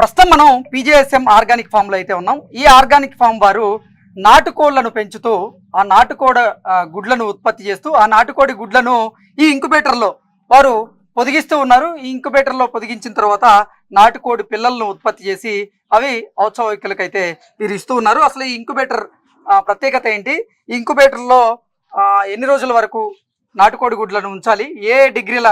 ప్రస్తుతం మనం పీజేఎస్ఎం ఆర్గానిక్ ఫామ్లో అయితే ఉన్నాం. ఈ ఆర్గానిక్ ఫామ్ వారు నాటుకోళ్ళను పెంచుతూ ఆ నాటుకోడ గుడ్లను ఉత్పత్తి చేస్తూ ఆ నాటుకోడి గుడ్లను ఈ ఇంక్యుబేటర్లో వారు పొదిగిస్తూ ఉన్నారు. ఈ ఇంక్యుబేటర్లో పొదిగించిన తర్వాత నాటుకోడి పిల్లలను ఉత్పత్తి చేసి అవి ఔత్సవికులకైతే అయితే వీరు ఇస్తూ ఉన్నారు. అసలు ఈ ఇంక్యుబేటర్ ప్రత్యేకత ఏంటి? ఈ ఎన్ని రోజుల వరకు నాటుకోడి గుడ్లను ఉంచాలి? ఏ డిగ్రీల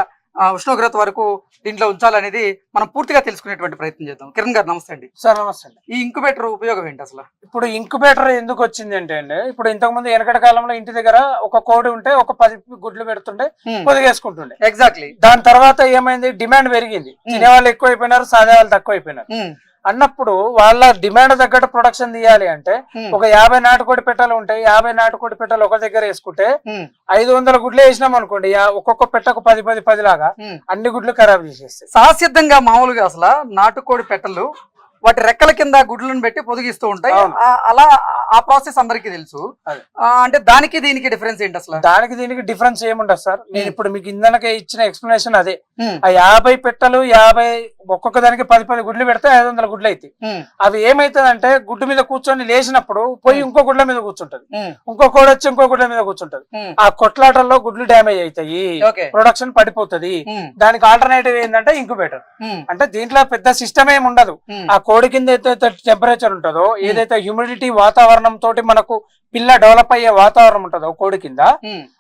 ఉష్ణోగ్రత వరకు దీంట్లో ఉంచాలనేది మనం పూర్తిగా తెలుసుకునేటువంటి ప్రయత్నం చేద్దాం. కిరణ్ గారు నమస్తే అండి. సార్ నమస్తే అండి. ఈ ఇంక్యుబేటర్ ఉపయోగం ఏంటి అసలు? ఇప్పుడు ఇంక్యుబేటర్ ఎందుకు వచ్చింది అంటే అండి ఇప్పుడు ఇంతకు ముందు వెనకటి కాలంలో ఇంటి దగ్గర ఒక కోడి ఉంటే ఒక పది గుడ్లు పెడుతుండే పొదిగేసుకుంటుండే. ఎగ్జాక్ట్లీ దాని తర్వాత ఏమైంది? డిమాండ్ పెరిగింది. తినే వాళ్ళు ఎక్కువ అయిపోయినారు సాదే వాళ్ళు తక్కువ అయిపోయినారు అన్నప్పుడు వాళ్ళ డిమాండ్ తగ్గట్టు ప్రొడక్షన్ తీయాలి అంటే ఒక యాభై నాటుకోడి పెట్టలు ఉంటాయి. యాభై నాటుకోడి పెట్టలు ఒక దగ్గర వేసుకుంటే ఐదు వందల గుడ్లు వేసినాం అనుకోండి ఒక్కొక్క పెట్టకు పది పది పది లాగా అన్ని గుడ్లు ఖరాబ్ చేసేస్తాయి. సహసిద్ధంగా మామూలుగా అసలు నాటుకోడి పెట్టలు వాటి రెక్కల కింద గుడ్లను పెట్టి పొదిగిస్తూ ఉంటాయి. అలా ఆ ప్రాసెస్ అందరికీ తెలుసు. అంటే దానికి దీనికి డిఫరెన్స్ ఏంటి అసలు? దానికి దీనికి డిఫరెన్స్ ఏముండదు సార్. నేను. ఇప్పుడు మీకు ఇందనకే ఇచ్చిన ఎక్స్ప్లెనేషన్ అదే. ఆ యాభై పెట్టలు యాభై ఒక్కొక్క దానికి పది పది గుడ్లు పెడితే ఐదు వందల గుడ్లు ఉమ్, అవి ఏమైతుందంటే గుడ్డు మీద కూర్చొని లేచినప్పుడు పోయి ఇంకో గుడ్ల మీద కూర్చుంటది. ఇంకో కోడి వచ్చి ఇంకో గుడ్ల మీద కూర్చుంటది. ఆ కొట్లాటల్లో గుడ్లు డ్యామేజ్ అవుతాయి ప్రొడక్షన్ పడిపోతది. దానికి ఆల్టర్నేటివ్ ఏంటంటే ఇంక్యుబేటర్ అంటే దీంట్లో పెద్ద సిస్టమ్ ఏమి ఉండదు ఆ కోడి కింద అయితే టెంపరేచర్ ఉంటుందో ఏదైతే హ్యూమిడిటీ వాతావరణం తోటి మనకు పిల్ల డెవలప్ అయ్యే వాతావరణం ఉంటుందో కోడి కింద.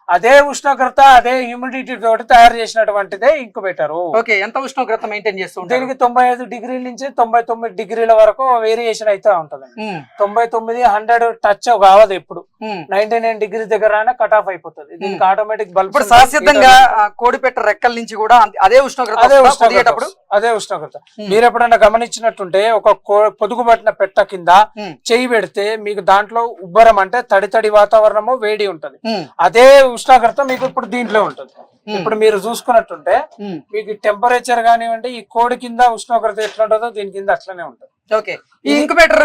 అదే ఉష్ణోగ్రత అదే హ్యూమిడిటీ తోటి తయారు చేసినటువంటిదే ఇంక్యుబేటర్. ఓకే ఎంత ఉష్ణోగ్రత మెయింటైన్ చేస్తూ ఉంటారు? దీనికి తొంభై ఐదు డిగ్రీల నుంచి తొంభై తొమ్మిది డిగ్రీల వరకు వేరియేషన్ అయితే ఉంటది తొంభై తొమ్మిది హండ్రెడ్ టచ్ కావదు ఎప్పుడు. నైన్టీ నైన్ డిగ్రీ దగ్గర కట్ ఆఫ్ అయిపోతుంది. దీనికి ఆటోమేటిక్ బల్బ్ సహసిద్ధంగా ఆ, కోడి పెట్ట రెక్కల నుంచి కూడా అదే ఉష్ణోగ్రత అదే ఉష్ణోగ్రత అదే ఉష్ణోగ్రత. మీరు ఎప్పుడైనా గమనించినట్టుంటే ఒక కో- పొదుగు పట్టిన పెట్ట కింద. చేయి పెడితే మీకు దాంట్లో ఉబ్బరం అంటే తడి తడి వాతావరణము వేడి ఉంటది అదే ఉష్ణోగ్రత మీకు ఇప్పుడు దీంట్లో ఉంటుంది. ఇప్పుడు మీరు చూసుకున్నట్టుంటే. మీకు టెంపరేచర్ కానివ్వండి ఈ కోడి కింద ఉష్ణోగ్రత ఎట్లా ఉంటుందో దీని కింద అట్లనే ఉంటుంది ఓకే. ఈ ఇంక్యుబేటర్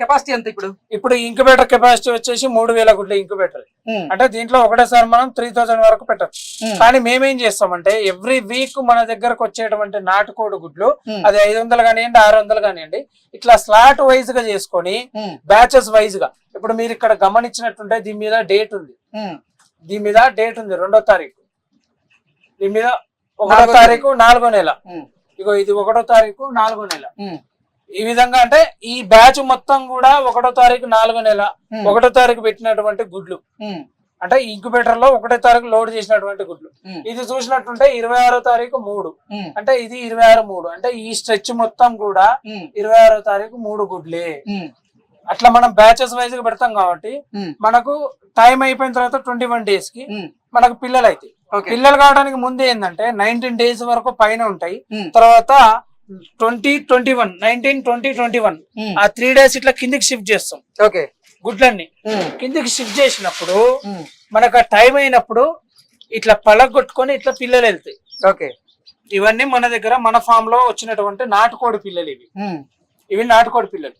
కెపాసిటీ ఎంత ఇప్పుడు? ఇప్పుడు ఇంక్యుబేటర్ కెపాసిటీ వచ్చేసి మూడు వేల గుడ్ల ఇంక్యుబేటర్ అంటే దీంట్లో ఒకటేసారి మనం త్రీ థౌసండ్ వరకు పెట్టచ్చు. కానీ మేమేం చేస్తామంటే ఎవ్రీ వీక్ మన దగ్గరకు వచ్చేటువంటి నాటుకోడి గుడ్లు అది ఐదు వందలు కానివ్వండి ఆరు వందలు కానివ్వండి ఇట్లా స్లాట్ వైజ్గా చేసుకొని బ్యాచెస్ వైజ్గా. ఇప్పుడు మీరు ఇక్కడ గమనించినట్టుంటే దీని మీద డేట్ ఉంది. దీని మీద డేట్ ఉంది రెండో తారీఖు. దీని మీద ఒకటో తారీఖు నాలుగో నెల. ఇగో ఇది ఒకటో తారీఖు నాలుగో నెల. ఈ విధంగా అంటే ఈ బ్యాచ్ మొత్తం కూడా ఒకటో తారీఖు నాలుగో నెల ఉమ్, ఒకటో తారీఖు పెట్టినటువంటి గుడ్లు. ఉమ్, అంటే ఇంక్యుబేటర్లో ఒకటో తారీఖు లోడ్ చేసినటువంటి గుడ్లు. ఉమ్, ఇది చూసినట్టుంటే ఇరవై ఆరో తారీఖు మూడు. అంటే ఇది ఇరవై ఆరు మూడు. అంటే ఈ స్ట్రెచ్ మొత్తం కూడా ఇరవై ఆరో తారీఖు మూడు గుడ్లే. అట్లా మనం బ్యాచెస్ వైజ్గా పెడతాం కాబట్టి మనకు టైం అయిపోయిన తర్వాత ట్వంటీ వన్ డేస్కి మనకు పిల్లలు ఓకే పిల్లలు కావడానికి ముందు ఏంటంటే నైన్టీన్ డేస్ వరకు పైన ఉంటాయి. తర్వాత twenty twenty one nineteen twenty twenty one ఆ త్రీ డేస్ ఇట్లా కిందికి షిఫ్ట్ చేస్తాం. ఓకే. గుడ్లన్నీ. కిందికి షిఫ్ట్ చేసినప్పుడు మనకు ఆ టైం అయినప్పుడు ఇట్లా పలగొట్టుకొని ఇట్లా పిల్లలు వెళ్తాయి. ఓకే. ఇవన్నీ మన దగ్గర మన ఫామ్లో వచ్చినటువంటి నాటుకోడి పిల్లలు ఇవి. ఇవి నాటుకోడి పిల్లలు.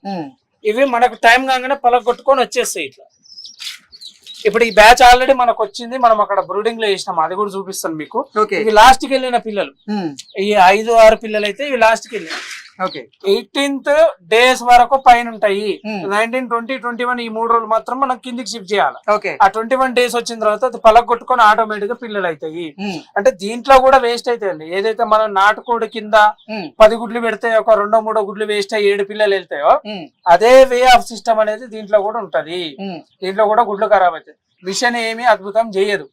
ఇవి మనకు టైం కాగానే పలగొట్టుకొని వచ్చేస్తాయి ఇట్లా. ఇప్పుడు ఈ బ్యాచ్ ఆల్రెడీ మనకు వచ్చింది మనం అక్కడ బ్రూడింగ్లో వేసినాం అది కూడా చూపిస్తాను మీకు. ఇవి లాస్ట్కి వెళ్ళిన పిల్లలు. ఈ ఐదు ఆరు పిల్లలు అయితే ఇవి లాస్ట్కి వెళ్ళిన ఎయిటీన్త్ డేస్ వరకు పైన ఉంటాయి Hmm. Nineteen twenty twenty one ఈ మూడు రోజులు మాత్రం మనం కిందికి షిఫ్ట్ చేయాలి. ఆ ట్వంటీ వన్ డేస్ వచ్చిన తర్వాత అది పలగొట్టుకొని ఆటోమేటిక్గా పిల్లలు అవుతాయి ఉమ్, అంటే దీంట్లో కూడా వేస్ట్ అవుతాయండి ఏదైతే మనం నాటుకోడి కింద ఉమ్, పది గుడ్లు పెడితే ఒక రెండో మూడో గుడ్లు వేస్ట్ అయ్యి ఏడు పిల్లలు వెళ్తాయో ఉమ్, అదే వే ఆఫ్ సిస్టమ్ అనేది దీంట్లో కూడా ఉంటది. దీంట్లో కూడా గుడ్లు ఖరాబ్ అవుతాయి. మిషన్ ఏమి అద్భుతం చేయదు.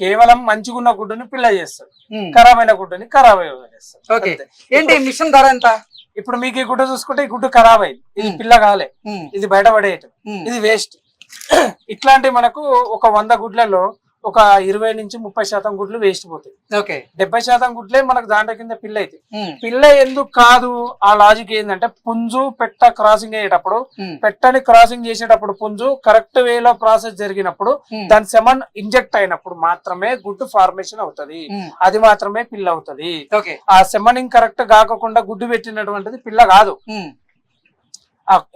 కేవలం మంచిగున్న గుడ్డుని పిల్ల చేస్తుంది. ఉమ్, ఖరాబ్ అయిన గుడ్డుని ఖరాబ్ అయ్యి వదిలేస్తుంది. ఓకే. అంతే. ఏంటి మిషన్ ధర ఎంత? ఇప్పుడు మీకు ఈ గుడ్డు చూసుకుంటే ఈ గుడ్డు ఖరాబ్ అయింది ఇది. పిల్ల కాలే. ఇది బయటపడేయటం. ఇది వేస్ట్. ఇట్లాంటి మనకు ఒక వంద గుడ్లలో ఒక ఇరవై నుంచి ముప్పై శాతం గుడ్లు వేస్ట్ పోతాయి. ఓకే. డెబ్బై శాతం గుడ్లే మనకు దాంట్లో కింద పిల్ల అయితే పిల్ల ఎందుకు కాదు? ఆ లాజిక్ ఏంటంటే పుంజు పెట్ట క్రాసింగ్ అయ్యేటప్పుడు పెట్టని క్రాసింగ్ చేసేటప్పుడు పుంజు కరెక్ట్ వేలో ప్రాసెస్ జరిగినప్పుడు దాని సెమన్ ఇంజెక్ట్ అయినప్పుడు మాత్రమే గుడ్డు ఫార్మేషన్ అవుతది. అది మాత్రమే పిల్ల అవుతది. ఓకే. ఆ సెమనింగ్ కరెక్ట్ కాకుండా గుడ్డు పెట్టినటువంటిది పిల్ల కాదు.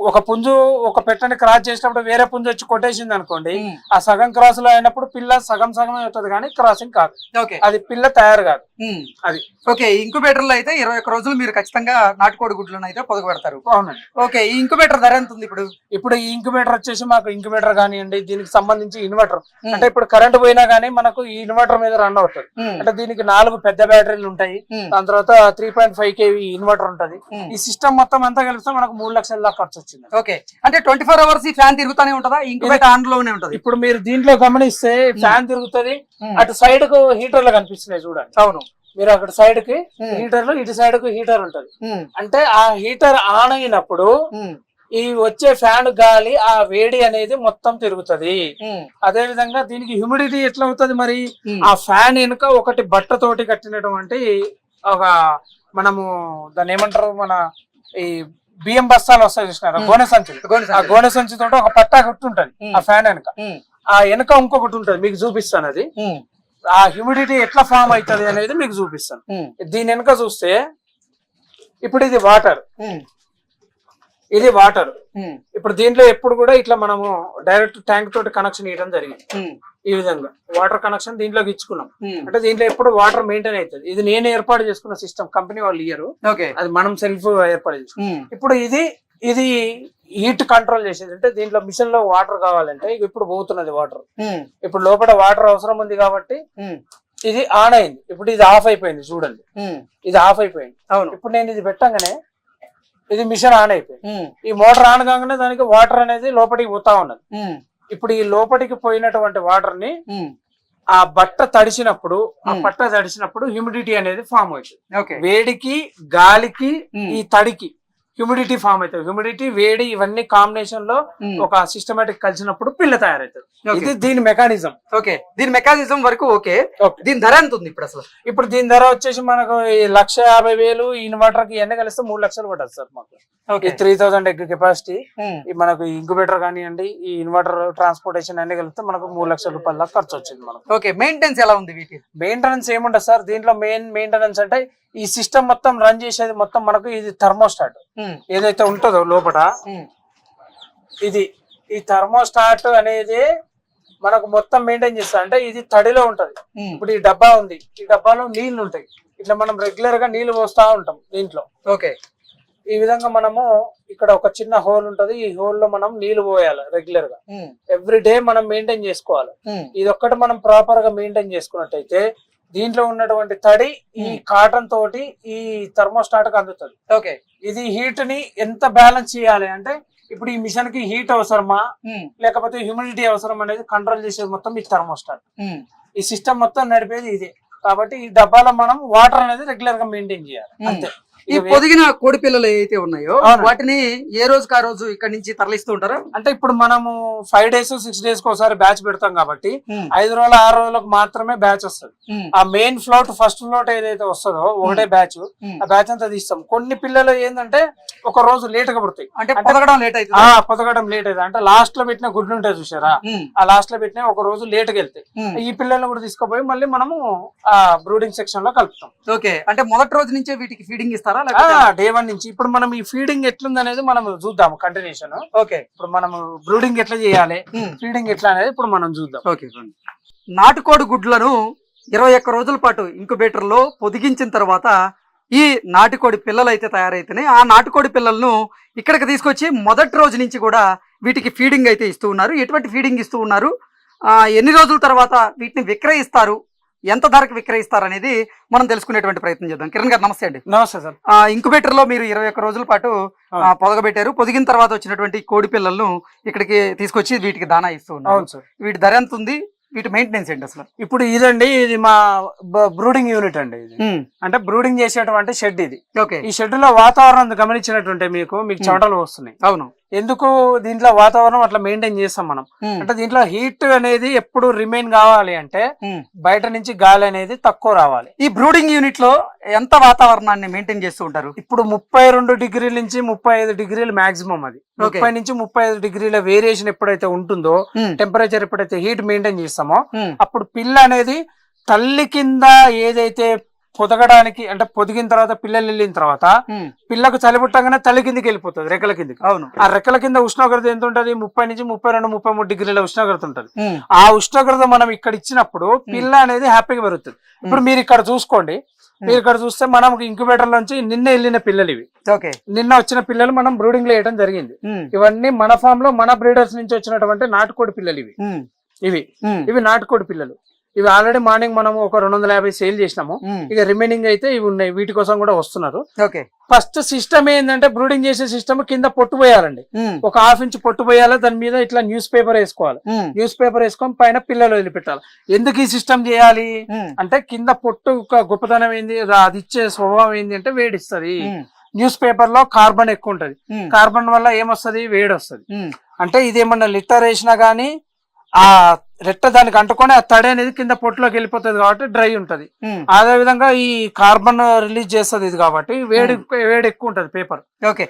ఒక పుంజు ఒక పెట్టని క్రాస్ చేసినప్పుడు వేరే పుంజు వచ్చి కొట్టేసింది అనుకోండి ఆ సగం క్రాస్లో అయినప్పుడు పిల్ల సగం సగమే అవుతుంది కానీ క్రాసింగ్ కాదు. ఓకే. అది పిల్ల తయారు కాదు. అది. ఓకే ఇంక్యుబేటర్లో అయితే ఇరవై ఒక్క రోజులు మీరు ఖచ్చితంగా నాటుకోడి గుడ్లను అయితే పొదగ పెడతారు అవునండి. ఓకే ఈ ఇంక్యుబేటర్ ధర ఎంత ఉంది ఇప్పుడు? ఇప్పుడు ఈ ఇంక్యుబేటర్ వచ్చేసి మాకు ఇంక్యుబేటర్ కానివ్వండి దీనికి సంబంధించి ఇన్వర్టర్. అంటే ఇప్పుడు కరెంట్ పోయినా గానీ మనకు ఈ ఇన్వర్టర్ మీద రన్ అవుతుంది. అంటే దీనికి నాలుగు పెద్ద బ్యాటరీలు ఉంటాయి. దాని తర్వాత three point five KV inverter ఉంటది. ఈ సిస్టమ్ మొత్తం అంతా కలిపితే మనకు మూడు లక్షల దాకా ఖర్చు వచ్చింది. ఓకే అంటే ట్వంటీ ఫోర్ అవర్స్ ఈ ఫ్యాన్ తిరుగుతానే ఉంటుందా? ఇంక్యుబేటర్ ఆన్లోనే ఉంటది. ఇప్పుడు మీరు దీంట్లో గమనిస్తే ఫ్యాన్ తిరుగుతుంది. అటు సైడ్కు హీటర్లు కనిపిస్తున్నాయి చూడండి. అవును. మీరు అక్కడ సైడ్కి ఉమ్. హీటర్లు ఇటు సైడ్కు హీటర్ ఉంటది. అంటే ఆ హీటర్ ఆన్ అయినప్పుడు. ఈ వచ్చే ఫ్యాన్ గాలి ఆ వేడి అనేది మొత్తం తిరుగుతది. అదే విధంగా దీనికి హ్యూమిడిటీ ఎట్లా అవుతుంది మరి. ఆ ఫ్యాన్ వెనుక ఒకటి బట్టతోటి కట్టినటువంటి ఒక మనము దాన్ని ఏమంటారు మన ఈ బియ్యం బస్తాలు వస్తాయి చూసినారా. గోనె సంచులు ఆ. గోనె సంచి తోటి ఒక పట్టా కట్టి ఉంటది. ఆ ఫ్యాన్ వెనక. ఆ వెనక ఇంకొకటి ఉంటది మీకు చూపిస్తాను అది. ఆ హ్యూమిడిటీ ఎట్లా ఫామ్ అవుతుంది అనేది మీకు చూపిస్తాను. దీని వెనక చూస్తే ఇప్పుడు ఇది వాటర్. ఇది వాటర్. ఇప్పుడు దీంట్లో ఎప్పుడు కూడా ఇట్లా మనము డైరెక్ట్ ట్యాంక్ తోటి కనెక్షన్ ఇవ్వడం జరిగింది. ఈ విధంగా వాటర్ కనెక్షన్ దీంట్లోకి ఇచ్చుకున్నాం. అంటే దీంట్లో ఎప్పుడు వాటర్ మెయింటైన్ అవుతుంది ఇది నేను ఏర్పాటు చేసుకున్న సిస్టమ్ కంపెనీ వాళ్ళు ఇయ్యరు ఓకే అది మనం సెల్ఫ్ ఏర్పాటు చేసుకున్నాం. ఇప్పుడు ఇది ఇది హీట్ కంట్రోల్ చేసేది అంటే దీంట్లో మిషన్లో వాటర్ కావాలంటే ఇప్పుడు పోతున్నది వాటర్. ఇప్పుడు లోపల వాటర్ అవసరం ఉంది కాబట్టి. ఇది ఆన్ అయింది ఇప్పుడు ఇది ఆఫ్ అయిపోయింది చూడండి. ఇది ఆఫ్ అయిపోయింది అవును ఇప్పుడు నేను ఇది పెట్టంగానే ఇది మిషన్ ఆన్ అయిపోయింది. ఈ మోటార్ ఆన్ కాగానే దానికి వాటర్ అనేది లోపలికి పోతా ఉన్నది. ఇప్పుడు ఈ లోపలికి పోయినటువంటి వాటర్ని. ఆ బట్ట తడిసినప్పుడు ఆ. పట్ట తడిసినప్పుడు హ్యూమిడిటీ అనేది ఫామ్ అవుతుంది వేడికి గాలికి. ఈ తడికి హ్యూమిడిటీ ఫామ్ అవుతుంది. హ్యూమిడిటీ వేడి ఇవన్నీ కాంబినేషన్లో ఉమ్. ఒక సిస్టమేటిక్ కలిసినప్పుడు పిల్ల తయారవుతుంది. ఇది దీని మెకానిజం ఓకే దీని మెకానిజం వరకు ఓకే దీని ధర ఎంత ఉంది ఇప్పుడు అసలు? ఇప్పుడు దీని ధర వచ్చేసి మనకు లక్ష యాభై వేలు ఈ ఇన్వర్టర్కి ఇవన్నీ కలిస్తే మూడు లక్షలు పడుతుంది సార్ మాకు. Okay three thousand egg capacity మనకు ఇంక్యుబేటర్ కానివ్వండి ఈ ఇన్వర్టర్ ట్రాన్స్పోర్టేషన్ అన్ని కలిపితే మనకు మూడు లక్షల రూపాయల దాకా ఖర్చు వచ్చింది మనకు. ఓకే మెయింటెనెన్స్ ఎలా ఉంది వీటి? మెయింటెనెన్స్ ఏముండదు సార్ దీంట్లో మెయిన్ మెయింటెనెన్స్ అంటే ఈ సిస్టమ్ మొత్తం రన్ చేసేది మొత్తం మనకు ఇది థర్మోస్టాట్. ఏదైతే ఉంటుందో లోపల. ఇది ఈ థర్మోస్టాట్ అనేది మనకు మొత్తం మెయింటైన్ చేస్తా అంటే ఇది తడిలో ఉంటది. ఇప్పుడు ఈ డబ్బా ఉంది. ఈ డబ్బాలో నీళ్ళు ఉంటాయి. ఇట్లా మనం రెగ్యులర్గా నీళ్ళు పోస్తా ఉంటాం దీంట్లో. ఓకే. ఈ విధంగా మనము ఇక్కడ ఒక చిన్న హోల్ ఉంటది. ఈ హోల్లో మనం నీళ్ళు పోయాలి రెగ్యులర్గా. ఎవ్రీ డే మనం మెయింటైన్ చేసుకోవాలి. ఇది ఒక్కటి మనం ప్రాపర్గా మెయింటైన్ చేసుకున్నట్టయితే దీంట్లో ఉన్నటువంటి తడి ఈ. కాటన్ తోటి ఈ థర్మోస్టాట్కి అందుతుంది ఓకే ఇది హీట్ని ఎంత బ్యాలెన్స్ చేయాలి అంటే ఇప్పుడు ఈ మిషన్కి హీట్ అవసరమా. లేకపోతే హ్యూమిడిటీ అవసరం అనేది కంట్రోల్ చేసేది మొత్తం ఈ థర్మోస్టాట్. ఈ సిస్టమ్ మొత్తం నడిపేది ఇదే కాబట్టి ఈ డబ్బాలో మనం వాటర్ అనేది రెగ్యులర్గా మెయింటైన్ చేయాలి. అంతే ఈ పొదిగిన కోడి పిల్లలు ఏవైతే ఉన్నాయో. వాటిని ఏ రోజుకి ఆ రోజు ఇక్కడ నుంచి తరలిస్తూ ఉంటారా? అంటే ఇప్పుడు మనము ఫైవ్ డేస్ సిక్స్ డేస్కి ఒకసారి బ్యాచ్ పెడతాం కాబట్టి. ఐదు రోజులు ఆరు రోజులకు మాత్రమే బ్యాచ్ వస్తుంది. ఆ మెయిన్ ఫ్లోట్ ఫస్ట్ ఫ్లోట్ ఏదైతే వస్తుందో ఒకటే బ్యాచ్. ఆ బ్యాచ్ అంతా తీస్తాం. కొన్ని పిల్లలు ఏంటంటే ఒక రోజు లేట్గా పుడతాయి. అంటే పొదగడం లేట్ ఆ అవుతుంది పొదగడం లేట్ అయితే అంటే లాస్ట్లో పెట్టిన గుడ్లు ఉంటాయి చూసారా. ఆ లాస్ట్లో పెట్టిన ఒక రోజు లేట్గా వెళ్తాయి. ఈ పిల్లల్ని కూడా తీసుకుపోయి మళ్ళీ మనము ఆ బ్రూడింగ్ సెక్షన్లో కలుపుతాం. ఓకే. అంటే మొదటి రోజు నుంచే వీటికి ఫీడింగ్ ఇస్తారా? లేకపోతే డే వన్ నుంచి ఇప్పుడు మనం ఈ ఫీడింగ్ ఎట్లుంది అనేది మనం చూద్దాం కంటిన్యూషన్ ఓకే. ఇప్పుడు మనం బ్రూడింగ్ ఎట్లా చేయాలి. ఫీడింగ్ ఎట్లా అనేది ఇప్పుడు మనం చూద్దాం. ఓకే. నాటుకోడి గుడ్లను ఇరవై ఒక్క రోజుల పాటు ఇంక్యుబేటర్లో పొదిగించిన తర్వాత ఈ నాటుకోడి పిల్లలు అయితే తయారైతున్నాయి ఆ నాటుకోడి పిల్లలను ఇక్కడికి తీసుకొచ్చి మొదటి రోజు నుంచి కూడా వీటికి ఫీడింగ్ అయితే ఇస్తూ ఉన్నారు. ఎటువంటి ఫీడింగ్ ఇస్తూ ఉన్నారు? ఆ, ఎన్ని రోజుల తర్వాత వీటిని విక్రయిస్తారు? ఎంత ధరకు విక్రయిస్తారు అనేది మనం తెలుసుకునేటువంటి ప్రయత్నం చేద్దాం. కిరణ్ గారు నమస్తే అండి. నమస్తే సార్. ఆ ఇంక్యుబేటర్లో మీరు ఇరవై ఒక్క రోజుల పాటు పొదగబెట్టారు. పొదిగిన తర్వాత వచ్చినటువంటి కోడి పిల్లలను ఇక్కడికి తీసుకొచ్చి వీటికి దానా ఇస్తూ ఉన్నారు. వీటి ధర ఎంత ఉంది? వీటి మెయింటెనెన్స్ ఏంటి అసలు? ఇప్పుడు ఇదండి ఇది మా బ్రూడింగ్ యూనిట్ అండి ఇది. అంటే బ్రూడింగ్ చేసేటువంటి షెడ్ ఇది. ఓకే. ఈ షెడ్లో వాతావరణం గమనించినట్టుంటే మీకు మీకు. చెమటలు వస్తున్నాయి. అవును. ఎందుకు దీంట్లో వాతావరణం అట్లా మెయింటైన్ చేస్తాం మనం? అంటే దీంట్లో హీట్ అనేది ఎప్పుడు రిమైన్ కావాలి అంటే. బయట నుంచి గాలి అనేది తక్కువ రావాలి. ఈ బ్రూడింగ్ యూనిట్లో ఎంత వాతావరణాన్ని మెయింటైన్ చేస్తూ ఉంటారు? ఇప్పుడు ముప్పై రెండు డిగ్రీల నుంచి ముప్పై ఐదు డిగ్రీలు మాక్సిమం అది. ముప్పై నుంచి ముప్పై ఐదు డిగ్రీల వేరియేషన్ ఎప్పుడైతే ఉంటుందో టెంపరేచర్ ఎప్పుడైతే హీట్ మెయింటైన్ చేస్తామో అప్పుడు పిల్ల అనేది తల్లి కింద ఏదైతే పొదగడానికి అంటే పొదిగిన తర్వాత పిల్లలు వెళ్ళిన తర్వాత పిల్లకు చలి పుట్టగానే తల్లి కిందికి వెళ్ళిపోతుంది రెక్కల కిందికి. అవును. ఆ రెక్కల కింద ఉష్ణోగ్రత ఎంత ఉంటది? ముప్పై నుంచి ముప్పై రెండు ముప్పై మూడు డిగ్రీల ఉష్ణోగ్రత ఉంటది. ఆ ఉష్ణోగ్రత మనం ఇక్కడ ఇచ్చినప్పుడు పిల్ల అనేది హ్యాపీగా పెరుగుతుంది. ఇప్పుడు మీరు ఇక్కడ చూసుకోండి. మీరు ఇక్కడ చూస్తే మనం ఇంక్యుబేటర్ నుంచి నిన్న వెళ్ళిన పిల్లలు ఇవి. ఓకే. నిన్న వచ్చిన పిల్లలు మనం బ్రూడింగ్లో వేయడం జరిగింది ఇవన్నీ మన ఫామ్లో మన బ్రీడర్స్ నుంచి వచ్చినటువంటి నాటుకోడి పిల్లలు ఇవి. ఇవి. ఇవి నాటుకోడి పిల్లలు. ఇవి ఆల్రెడీ మార్నింగ్ మనం ఒక రెండు వందల యాభై సేల్ చేసినాము. ఇక రిమైనింగ్ అయితే ఇవి ఉన్నాయి. వీటి కోసం కూడా వస్తున్నారు. ఫస్ట్ సిస్టమ్ ఏంటంటే బ్రూడింగ్ చేసే సిస్టమ్ కింద పొట్టు పోయాలండి. ఒక హాఫ్ ఇంచ్ పొట్టు పోయాలి. దాని మీద ఇట్లా న్యూస్ పేపర్ వేసుకోవాలి. న్యూస్ పేపర్ వేసుకొని పైన పిల్లలు వదిలిపెట్టాలి. ఎందుకు ఈ సిస్టమ్ చేయాలి? అంటే కింద పొట్టు ఒక గొప్పతనం ఏంది? అది- ఇచ్చే స్వభావం ఏంది అంటే వేడిస్తుంది. న్యూస్ పేపర్లో కార్బన్ ఎక్కువ ఉంటది. కార్బన్ వల్ల ఏమొస్తది? వేడి వస్తుంది అంటే ఇది ఏమన్నా లిటర్ వేసినా గానీ ఆ రెట్ట దానికి అంటుకొని ఆ తడి అనేది కింద పొట్టులోకి వెళ్ళిపోతుంది కాబట్టి డ్రై ఉంటది. అదే విధంగా ఈ కార్బన్ రిలీజ్ చేస్తుంది ఇది కాబట్టి వేడి వేడి ఎక్కువ ఉంటది పేపర్. ఓకే.